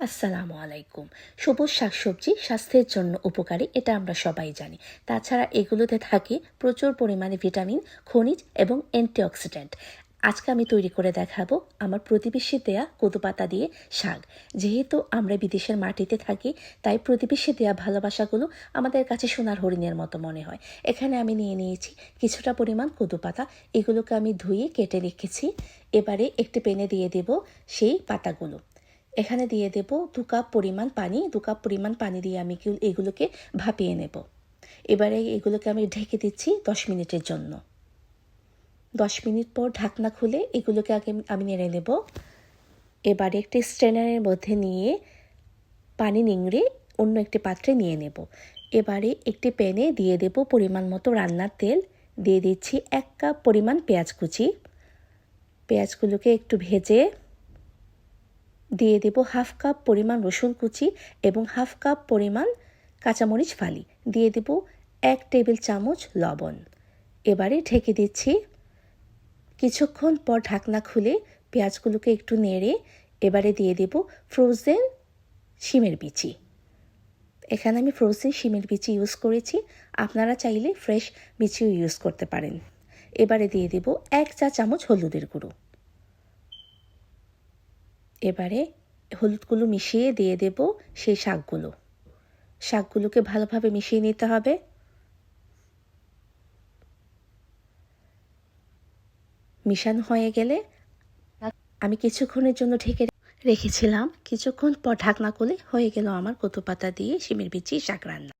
আসসালামু আলাইকুম। সবুজ শাকসবজি, স্বাস্থ্যের জন্য উপকারী, এটা আমরা সবাই জানি। তাছাড়া এগুলোতে থাকে প্রচুর পরিমাণে ভিটামিন, খনিজ এবং অ্যান্টিঅক্সিডেন্ট। আজকে আমি তৈরি করে দেখাবো আমার প্রতিবেশী দেয়া কদু পাতা দিয়ে শাক। যেহেতু আমরা বিদেশের মাটিতে থাকি, তাই প্রতিবেশী দেয়া ভালোবাসাগুলো আমাদের কাছে সোনার হরিণের মতো মনে হয়। এখানে আমি নিয়ে নিয়েছি কিছুটা পরিমাণ কদু পাতা এগুলোকে আমি ধুয়ে কেটে রেখেছি। এবারে একটি পেনে দিয়ে দেব সেই পাতাগুলো। এখানে দিয়ে দেব দু কাপ পরিমাণ পানি, দু কাপ পরিমাণ পানি দিয়ে আমি কি- এগুলোকে ভাপিয়ে নেব। এবারে এগুলোকে আমি ঢেকে দিচ্ছি দশ মিনিটের জন্য। দশ মিনিট পর ঢাকনা খুলে এগুলোকে আগে আমি নেড়ে নেব। এবারে একটি স্ট্রেনারের মধ্যে নিয়ে পানি নিংড়ে অন্য একটি পাত্রে নিয়ে নেব। এবারে একটি প্যানে দিয়ে দেব পরিমাণ মতো রান্নার তেল। দিয়ে দিচ্ছি এক কাপ পরিমাণ পেঁয়াজ কুচি। পেঁয়াজগুলোকে একটু ভেজে দিয়ে দেব হাফ কাপ পরিমাণ রসুন কুচি এবং হাফ কাপ পরিমাণ কাঁচামরিচ ফালি। দিয়ে দেব এক টেবিল চামচ লবণ। এবারে ঢেকে দিচ্ছি। কিছুক্ষণ পর ঢাকনা খুলে পেঁয়াজগুলোকে একটু নেড়ে এবারে দিয়ে দেব ফ্রোজেন শিমের বিচি। এখানে আমি ফ্রোজেন শিমের বিচি ইউজ করেছি। আপনারা চাইলে ফ্রেশ বিচিও ইউজ করতে পারেন। এবারে দিয়ে দেব এক চা চামচ হলুদের গুঁড়ো। এবারে হলুদগুলো মিশিয়ে দিয়ে দেব সেই শাকগুলো। শাকগুলোকে ভালোভাবে মিশিয়ে নিতে হবে। মিশানো হয়ে গেলে আমি কিছুক্ষণের জন্য ঢেকে রেখেছিলাম। কিছুক্ষণ পর ঢাকনা খুলে হয়ে গেল আমার কচু পাতা দিয়ে শিমের বিচি শাক রান্না।